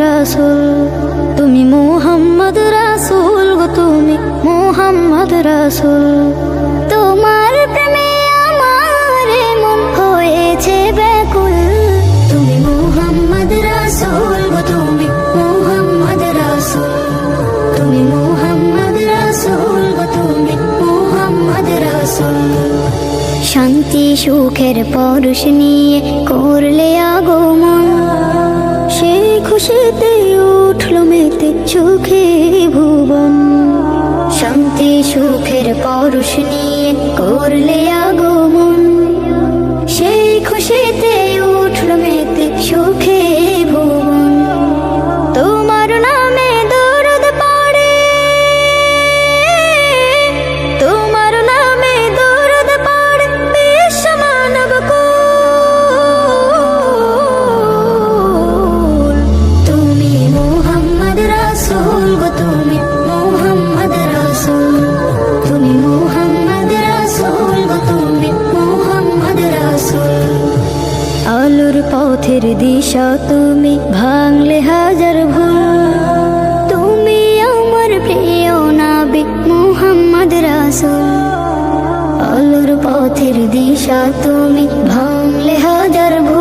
রাসুল, তুমি মোহাম্মদ রাসুল গো, তুমি মোহাম্মদ রাসুল। তোমার প্রেমে আমার মন হয়েছে ব্যাকুল। তুমি মোহাম্মদ রাসুল গো, তুমি মোহাম্মদ রাসুল। তুমি মোহাম্মদ রাসুল গো, তুমি মোহাম্মদ রাসুল। শান্তি সুখের পরশ নিয়ে করলে আগমন। খুশিতে উঠল মেতে চোখে ভুবন। শান্তি সুখের পরশ নিয়ে করলে আগমন। পথের দিশা তুমি ভাঙলে হাজার ভুল। তুমি আমার প্রিয় নাবি মোহাম্মদ রাসুল। আলোর পথের দিশা তুমি ভাঙলে হাজার ভুল।